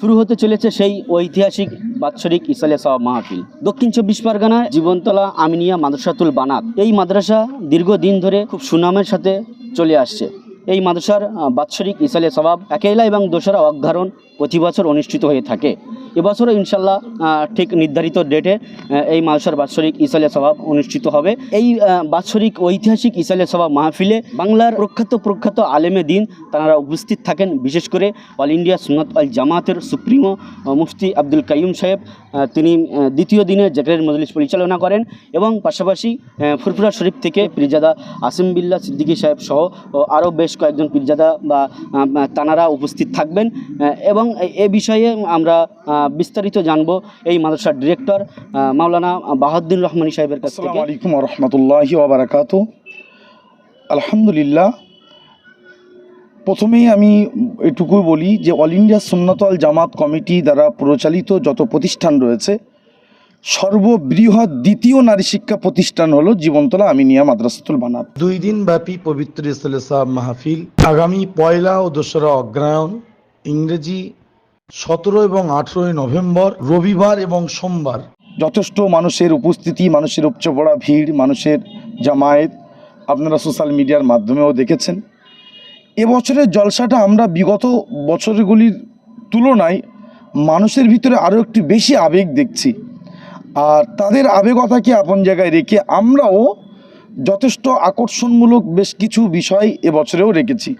শুরু হতে চলেছে সেই ঐতিহাসিক বাৎসরিক ইসালে সাহ মাহফিল। দক্ষিণ চব্বিশ পরগনায় জীবনতলা, আমিনিয়া, মাদ্রাসাতুল বানাত। এই মাদ্রাসা দীর্ঘদিন ধরে খুব সুনামের সাথে চলে আসছে। এই মাদ্রাসার বাৎসরিক ইসালে সবাব একেলা এবং দোসরা অঘ্রাণ প্রতি বছর অনুষ্ঠিত হয়ে থাকে। এবছরও ইনশাল্লাহ ঠিক নির্ধারিত ডেটে এই মাদ্রাসার বাৎসরিক ইসালে সবাব অনুষ্ঠিত হবে। এই বাৎসরিক ঐতিহাসিক ইসালে সবাব মাহফিলে বাংলার প্রখ্যাত প্রখ্যাত আলেমে দিন তারা উপস্থিত থাকেন। বিশেষ করে অল ইন্ডিয়া সুন্নত আল জামাতের সুপ্রিমো মুফতি আব্দুল কাইয়ুম সাহেব তিনি দ্বিতীয় দিনে জাকের মজলিস পরিচালনা করেন এবং পাশাপাশি ফুরফুরা শরীফ থেকে পীরজাদা আসিম বিল্লা সিদ্দিকী সাহেব সহ আরও বেশ কয়েকজন পীরজাদা বা তানারা উপস্থিত থাকবেন। এবং এ- বিষয়ে আমরা বিস্তারিত জানব এই মাদ্রাসার ডিরেক্টর মাওলানা বাহাদ্দিন রহমানী সাহেবের কাছ থেকে। আলাইকুম রহমতুল্লাহি ওবরাকাত আলহামদুলিল্লাহ, প্রথমেই আমি এটুকু বলি যে all India Sunnatul Jamaat committee দ্বারা প্রচালিত যত প্রতিষ্ঠান রয়েছে সর্ববৃহৎ দ্বিতীয় নারী শিক্ষা প্রতিষ্ঠান হলো জীবনতলা আমিনিয়া মাদ্রাসাতুল বানাত। দুই দিন ব্যাপী পবিত্র ইসলে সাহেব মাহফিল। আগামী পয়লা ও দোসরা অগ্রায়ণ ইংরেজি সতেরো এবং আঠেরোই নভেম্বর রবিবার এবং সোমবার। যথেষ্ট মানুষের উপস্থিতি মানুষের উপচে পড়া ভিড় মানুষের জামায়াত আপনারা সোশ্যাল মিডিয়ার মাধ্যমেও দেখেছেন। এবছরের জলসাটা আমরা বিগত বছরগুলির তুলনায় মানুষের ভিতরে আরও একটু বেশি আবেগ দেখছি। আর তাদের আবেগতাকে আপন জায়গায় রেখে আমরাও যথেষ্ট আকর্ষণমূলক বেশ কিছু বিষয় এবছরেও রেখেছি।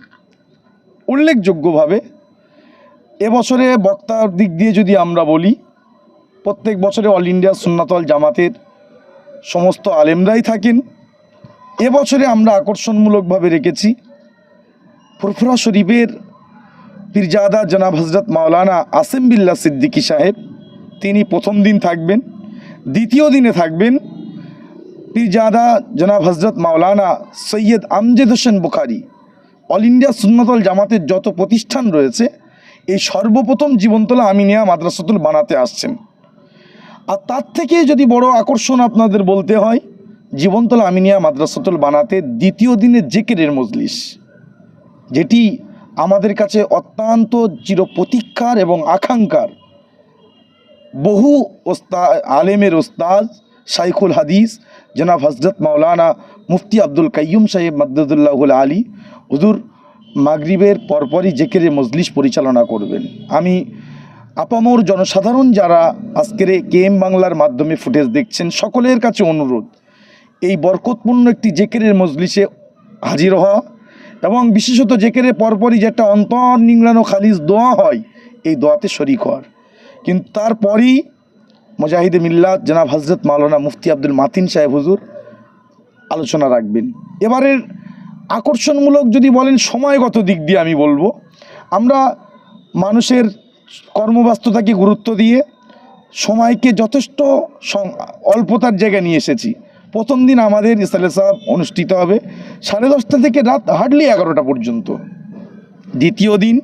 উল্লেখযোগ্যভাবে এবছরে বক্তার দিক দিয়ে যদি আমরা বলি, প্রত্যেক বছরে অল ইন্ডিয়া সুন্নাতল জামাতের সমস্ত আলেমরাই থাকেন। এবছরে আমরা আকর্ষণমূলকভাবে রেখেছি ফুরফুরা শরীফের পীরজাদা জনাব হজরত মাওলানা আসেম বিল্লা সিদ্দিকী সাহেব। তিনি প্রথম দিন থাকবেন। দ্বিতীয় দিনে থাকবেন পীরজাদা জনাব হজরত মাওলানা সৈয়দ আমজেদ হোসেন বুখারি। অল ইন্ডিয়া সুন্নতল জামাতের যত প্রতিষ্ঠান রয়েছে, এই সর্বপ্রথম জীবনতলা আমিনিয়া মাদ্রাসাতুল বানাতে আসছেন। আর তার থেকে যদি বড় আকর্ষণ আপনাদের বলতে হয়, জীবনতলা আমিনিয়া মাদ্রাসাতুল বানাতে দ্বিতীয় দিনে জেকেরের মজলিস। যেটি আমাদের কাছে অত্যন্ত চির প্রতীক্ষার এবং আকাঙ্ক্ষার। বহু ওস্তা, আলেমের ওস্তাদ শাইখুল হাদিস, জনাব হজরত মাওলানা মুফতি আব্দুল কাইয়ুম সাহেব মদদুল্লাহুল আলী। হুজুর, মাগরিবের পরপরই জেকেরে মজলিস পরিচালনা করবেন। আমি আপামর জনসাধারণ যারা আজকের কে এম বাংলার মাধ্যমে ফুটেজ দেখছেন, সকলের কাছে অনুরোধ, এই বরকতপূর্ণ একটি জেকেরের মজলিসে হাজির হওয়া এবং বিশেষত জেকেরের পরপরই যে একটা অন্তর নিংড়ানো খালিজ দোয়া হয়, এই দোয়াতে শরিক হওয়ার। কিন্তু তারপরই মুজাহিদে মিল্লাত জনাব হজরত মাওলানা মুফতি আব্দুল মাতিন সাহেব হুজুর আলোচনা রাখবেন। এবারের আকর্ষণমূলক যদি বলেন সময়গত দিক দিয়ে আমি বলব, আমরা মানুষের কর্মব্যস্ততাকে গুরুত্ব দিয়ে সময়কে যথেষ্ট অল্পতার জায়গায় নিয়ে এসেছি। প্রথম দিন আমাদের ইসালে সাহেব অনুষ্ঠিত হবে সাড়ে দশটা থেকে রাত হার্ডলি এগারোটা পর্যন্ত। দ্বিতীয় দিন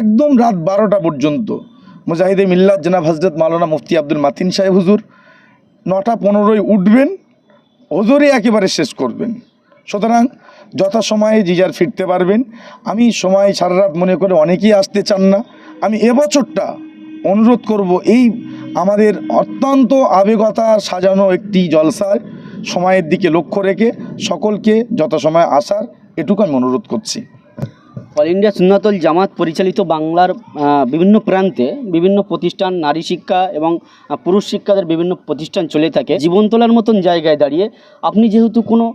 একদম রাত বারোটা পর্যন্ত। মুজাহিদে মিল্লাত জনাব হজরত মাওলানা মুফতি আব্দুল মাতিন সাহেব হুজুর, নটা পনেরোই উঠবেন হুজুরে একেবারে শেষ করবেন। সুতরাং যথাসময়ে জিজার ফিরতে পারবেন। আমি সময় সারা রাত মনে করে অনেকেই আসতে চান না। আমি এবছরটা অনুরোধ করব, এই আমাদের অত্যন্ত আবেগতা সাজানো একটি জলসার সময়ের দিকে লক্ষ্য রেখে সকলকে যথাসময়ে আসার এটুকু আমি অনুরোধ করছি। অল ইন্ডিয়া সুন্নাতল জামাত পরিচালিত বাংলার বিভিন্ন প্রান্তে বিভিন্ন প্রতিষ্ঠান, নারী শিক্ষা এবং পুরুষ শিক্ষাদের বিভিন্ন প্রতিষ্ঠান চলে থাকে। জীবনতলার মতন জায়গায় দাঁড়িয়ে আপনি যেহেতু কোনো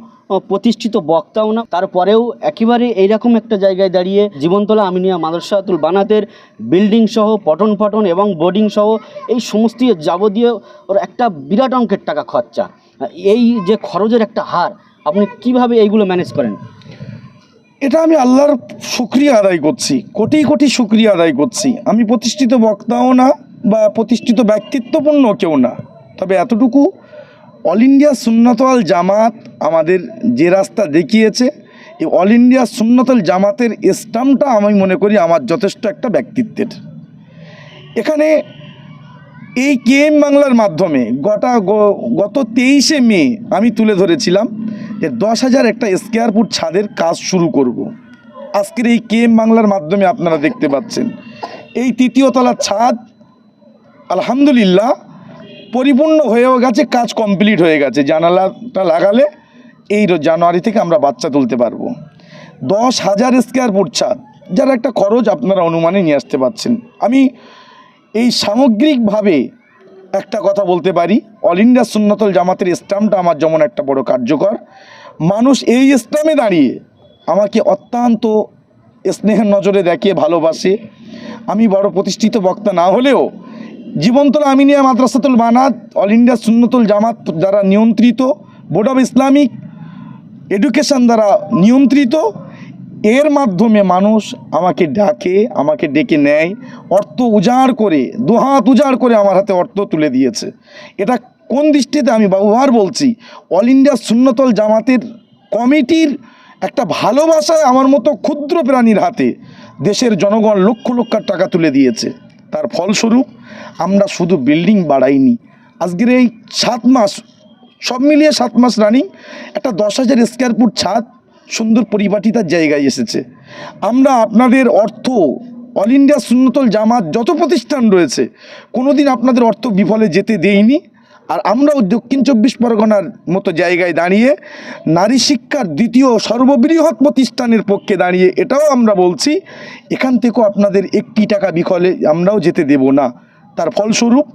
প্রতিষ্ঠিত বক্তাও না, তারপরেও একেবারে এইরকম একটা জায়গায় দাঁড়িয়ে জীবনতলা, আমিনিয়া মাদ্রাসাতুল বানাতের বিল্ডিং সহ, পঠন পাঠন এবং বোর্ডিং সহ, এই সমস্ত যাবতীয় ওর একটা বিরাট অঙ্কের টাকা খরচা। এই যে খরচের একটা হার, আপনি কীভাবে এইগুলো ম্যানেজ করেন? এটা আমি আল্লাহর শুক্রিয়া আদায় করছি, কোটি কোটি শুক্রিয়া আদায় করছি। আমি প্রতিষ্ঠিত বক্তাও না বা প্রতিষ্ঠিত ব্যক্তিত্বপূর্ণ কেউ না। তবে এতটুকু, অল ইন্ডিয়া সুন্নতল জামাত আমাদের যে রাস্তা দেখিয়েছে, এই অল ইন্ডিয়া সুন্নতল জামাতের স্টাম্পটা আমি মনে করি আমার যথেষ্ট একটা ব্যক্তিত্বের। এখানে এই কেএম বাংলার মাধ্যমে গোটা গত তেইশে মে আমি তুলে ধরেছিলাম যে দশ হাজার একটা স্কোয়ার ফুট ছাদের কাজ শুরু করব। আজকের এই কেএম বাংলার মাধ্যমে আপনারা দেখতে পাচ্ছেন। এই তৃতীয় তলার ছাদ আলহামদুলিল্লাহ পরিপূর্ণ হয়েও গেছে, কাজ কমপ্লিট হয়ে গেছে। জানালাটা লাগালে এই জানুয়ারি থেকে আমরা বাচ্চা তুলতে পারব। দশ হাজার স্কোয়ার ফুট ছাদ, যার একটা খরচ আপনারা অনুমানে নিয়ে আসতে পারছেন। আমি এই সামগ্রিকভাবে একটা কথা বলতে পারি। অল ইন্ডিয়া সুন্নতল জামাতের স্টাম্পটা আমার যেমন একটা বড় কার্যকর। মানুষ এই স্টামে দাঁড়িয়ে আমাকে অত্যন্ত স্নেহের নজরে দেখে, ভালোবাসে। আমি বড় প্রতিষ্ঠিত বক্তা না হলেও জীবন্তলা আমিনিয়া মাদ্রাসাতুল বানাত অল ইন্ডিয়া সুন্নতুল জামাত দ্বারা নিয়ন্ত্রিত বোর্ড অফ ইসলামিক এডুকেশন দ্বারা নিয়ন্ত্রিত এর মাধ্যমে মানুষ আমাকে ডাকে, আমাকে ডেকে নেয়, অর্থ উজাড় করে, দুহাত উজাড় করে আমার হাতে অর্থ তুলে দিয়েছে। এটা কোন দৃষ্টিতে আমি বহুবার বলছি অল ইন্ডিয়া শূন্যতল জামাতের কমিটির একটা ভালোবাসায় আমার মতো ক্ষুদ্র প্রাণীর হাতে দেশের জনগণ লক্ষ লক্ষ টাকা তুলে দিয়েছে। তার ফলস্বরূপ আমরা শুধু বিল্ডিং বাড়াইনি। আজকের এই সাত মাস, সব মিলিয়ে সাত মাস রানিং একটা দশ হাজার স্কোয়ার ফুট ছাদ সুন্দর পরিপাটিতার জায়গায় এসেছে। আমরা আপনাদের অর্থ অল ইন্ডিয়া সুন্নতল জামাত যত প্রতিষ্ঠান রয়েছে, কোনোদিন আপনাদের অর্থ বিফলে যেতে দেইনি। আর আমরাও দক্ষিণ চব্বিশ পরগনার মতো জায়গায় দাঁড়িয়ে নারী শিক্ষার দ্বিতীয় সর্ববৃহৎ প্রতিষ্ঠানের পক্ষে দাঁড়িয়ে এটাও আমরা বলছি, এখান থেকেও আপনাদের একটি টাকা বিফলে আমরাও যেতে দেব না। তার ফলস্বরূপ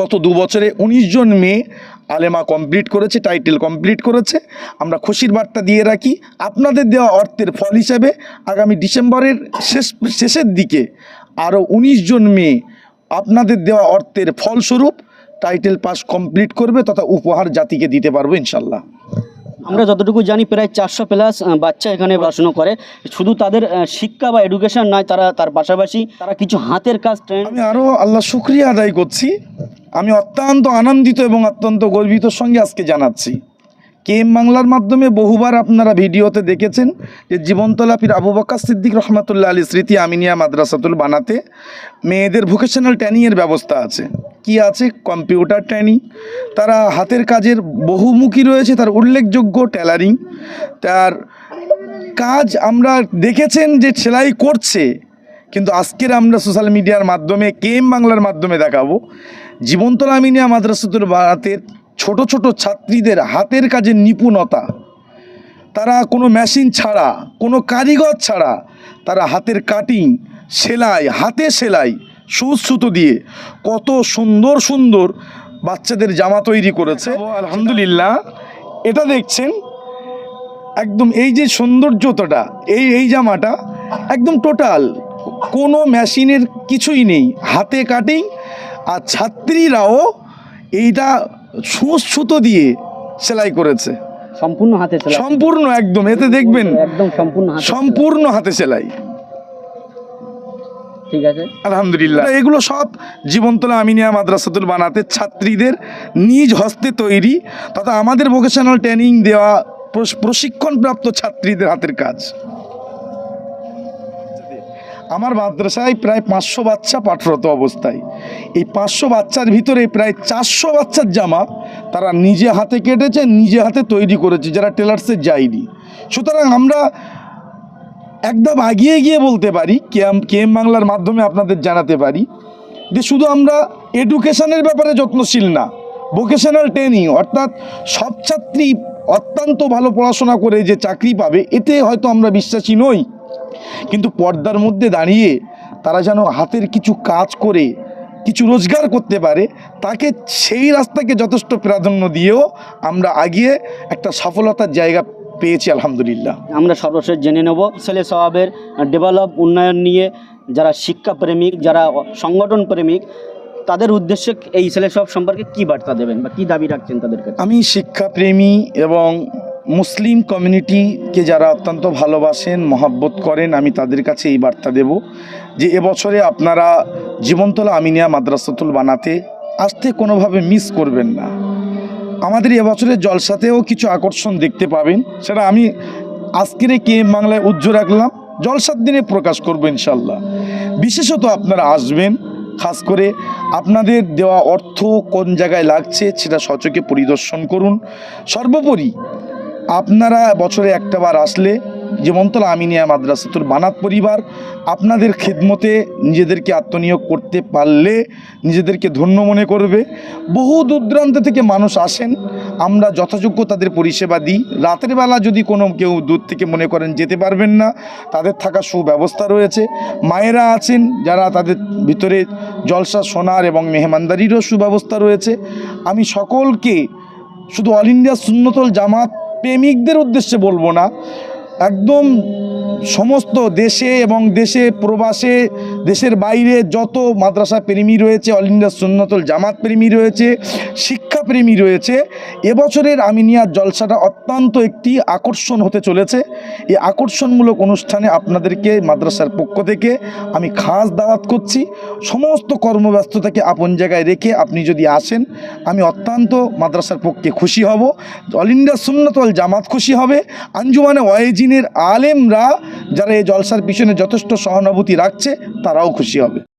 গত দু বছরে উনিশ জন মেয়ে আলেমা কমপ্লিট করেছে টাইটেল কমপ্লিট করেছে। আমরা খুশির বার্তা দিয়ে রাখি আপনাদের দেওয়া অর্থের ফল হিসাবে আগামী ডিসেম্বরের শেষ শেষের দিকে আরও উনিশ জন মেয়ে আপনাদের দেওয়া অর্থের ফলস্বরূপ টাইটেল পাস কমপ্লিট করবে তথা উপহার জাতিকে দিতে পারব ইনশাল্লাহ আমরা যতটুকু জানি প্রায় চারশো প্লাস বাচ্চা এখানে পড়াশুনো করে। শুধু তাদের শিক্ষা বা এডুকেশন নয় তারা তার পাশাপাশি তারা কিছু হাতের কাজ ট্রেন আমি আরও আল্লাহ শুক্রিয়া আদায় করছি। আমি অত্যন্ত আনন্দিত এবং অত্যন্ত গর্বিত সঙ্গে আজকে জানাচ্ছি। কেএম বাংলার মাধ্যমে বহুবার আপনারা ভিডিওতে দেখেছেন যে জীবনতলা পীর আবু বক্কর সিদ্দিক রহমাতুল্লাহ আলী স্মৃতি আমিনিয়া মাদ্রাসাতুল বানাতে মেয়েদের ভোকেশনাল ট্রেনিংয়ের ব্যবস্থা আছে। কি আছে? কম্পিউটার ট্রেনিং তারা হাতের কাজের বহুমুখী রয়েছে, তার উল্লেখযোগ্য টেলারিং তার কাজ আমরা দেখেছেন যে সেলাই করছে, কিন্তু আজকের আমরা সোশ্যাল মিডিয়ার মাধ্যমে, কেএম বাংলার মাধ্যমে দেখাবো। জীবন্তলা আমিনিয়া মাদ্রাসাতুল বানাতের ছোট ছোট ছাত্রীদের হাতের কাজের নিপুণতা। তারা কোনো মেশিন ছাড়া কোনো কারিগর ছাড়া তারা হাতের কাটিং সেলাই হাতে সেলাই সুচ সুতো দিয়ে কত সুন্দর সুন্দর বাচ্চাদের জামা তৈরি করেছে। আলহামদুলিল্লাহ। এটা দেখছেন একদম এই যে সৌন্দর্যতাটা এই এই জামাটা একদম টোটাল কোনো মেশিনের কিছুই নেই হাতে কাটিং আর ছাত্রীরাও এইটা সুচ সুতো দিয়ে সেলাই করেছে। সম্পূর্ণ হাতে সেলাই। সম্পূর্ণ একদম এতে দেখবেন একদম সম্পূর্ণ সম্পূর্ণ হাতে সেলাই। ঠিক আছে। আলহামদুলিল্লাহ। এগুলো সব জীবনতলা আমিনিয়া মাদ্রাসাতুল বানাতে ছাত্রীদের নিজ হস্তে তৈরি তথা আমাদের ভোকেশনাল ট্রেনিং দেওয়া প্রশ- প্রশিক্ষণপ্রাপ্ত ছাত্রীদের হাতের কাজ। আমার মাদ্রাসায় প্রায় পাঁচশো বাচ্চা পাঠরত অবস্থায়। এই পাঁচশো বাচ্চার ভিতরে প্রায় চারশো বাচ্চার জামা তারা নিজে হাতে কেটেছে, নিজে হাতে তৈরি করেছে, যারা টেলার্সে যায়নি। সুতরাং আমরা একদম আগিয়ে গিয়ে বলতে পারি কেএম কেএম বাংলার মাধ্যমে আপনাদের জানাতে পারি, যে শুধু আমরা এডুকেশনের ব্যাপারে যত্নশীল না ভোকেশনাল ট্রেনিং অর্থাৎ সব ছাত্রী অত্যন্ত ভালো পড়াশোনা করে যে চাকরি পাবে, এতে হয়তো আমরা বিশ্বাসী নই। কিন্তু পর্দার মধ্যে দাঁড়িয়ে তারা যেন হাতের কিছু কাজ করে কিছু রোজগার করতে পারে তাকে সেই রাস্তাকে যথেষ্ট প্রাধান্য দিয়েও আমরা আগিয়ে একটা সফলতার জায়গা পেয়েছি আলহামদুলিল্লাহ। আমরা সর্বশেষ জেনে নেব ছেলে স্বভাবের ডেভেলপ উন্নয়ন নিয়ে যারা শিক্ষা প্রেমিক যারা সংগঠন প্রেমিক তাদের উদ্দেশ্যে এই ছেলে সব সম্পর্কে কি বার্তা দেবেন বা কি দাবি রাখছেন তাদের কাছে? আমি শিক্ষাপ্রেমী এবং মুসলিম কমিউনিটিকে যারা অত্যন্ত ভালোবাসেন, মহাব্বত করেন, আমি তাদের কাছে এই বার্তা দেব যে এবছরে আপনারা জীবনতলা আমিনিয়া মাদ্রাসাতুল বানাতে আসতে কোনোভাবে মিস করবেন না। আমাদের এবছরের জলসাতেও কিছু আকর্ষণ দেখতে পাবেন। সেটা আমি আজকের কে এম বাংলায় উজ্জ্ব রাখলাম। জলসার দিনে প্রকাশ করব ইনশাল্লাহ বিশেষত আপনারা আসবেন, খাস করে আপনাদের দেওয়া অর্থ কোন জায়গায় লাগছে সেটা সচকে পরিদর্শন করুন। সর্বোপরি আপনারা বছরে একটাবার আসলে জীবনতলা আমিনিয়া মাদ্রাসাতুর বানাত পরিবার আপনাদের খেদমতে নিজেদেরকে আত্মনিয়োগ করতে পারলে নিজেদেরকে ধন্য মনে করবে। বহু দূরদূরান্ত থেকে মানুষ আসেন। আমরা যথাযোগ্য তাদের পরিষেবা দিই। রাতের বেলা যদি কোনো কেউ দূর থেকে মনে করেন যেতে পারবেন না, তাদের থাকার সুব্যবস্থা রয়েছে। মায়েরা আছেন যারা তাদের ভিতরে জলসা, সোনার এবং মেহমানদারিরও সুব্যবস্থা রয়েছে। আমি সকলকে শুধু অল ইন্ডিয়া সুন্নতল জামাত প্রেমিকদের উদ্দেশ্যে বলব না। একদম সমস্ত দেশে এবং দেশে প্রবাসে, দেশের বাইরে যত মাদ্রাসা প্রেমী রয়েছে, অল ইন্ডিয়া সুন্নতল জামাত প্রেমী রয়েছে শিক্ষাপ্রেমী রয়েছে। এবছরের আমিনিয়ার জলসাটা অত্যন্ত একটি আকর্ষণ হতে চলেছে। এই আকর্ষণমূলক অনুষ্ঠানে আপনাদেরকে মাদ্রাসার পক্ষ থেকে আমি খাস দাওয়াত করছি। সমস্ত কর্মব্যস্ততাকে আপন জায়গায় রেখে আপনি যদি আসেন, আমি অত্যন্ত মাদ্রাসার পক্ষে খুশি হব। অল ইন্ডিয়া সুন্নতল জামাত খুশি হবে। আঞ্জুমানে ওয়াইজিনের আলেমরা যারা এই জলসার পিছনে যথেষ্ট সহানুভূতি রাখছে, তারাও খুশি হবে।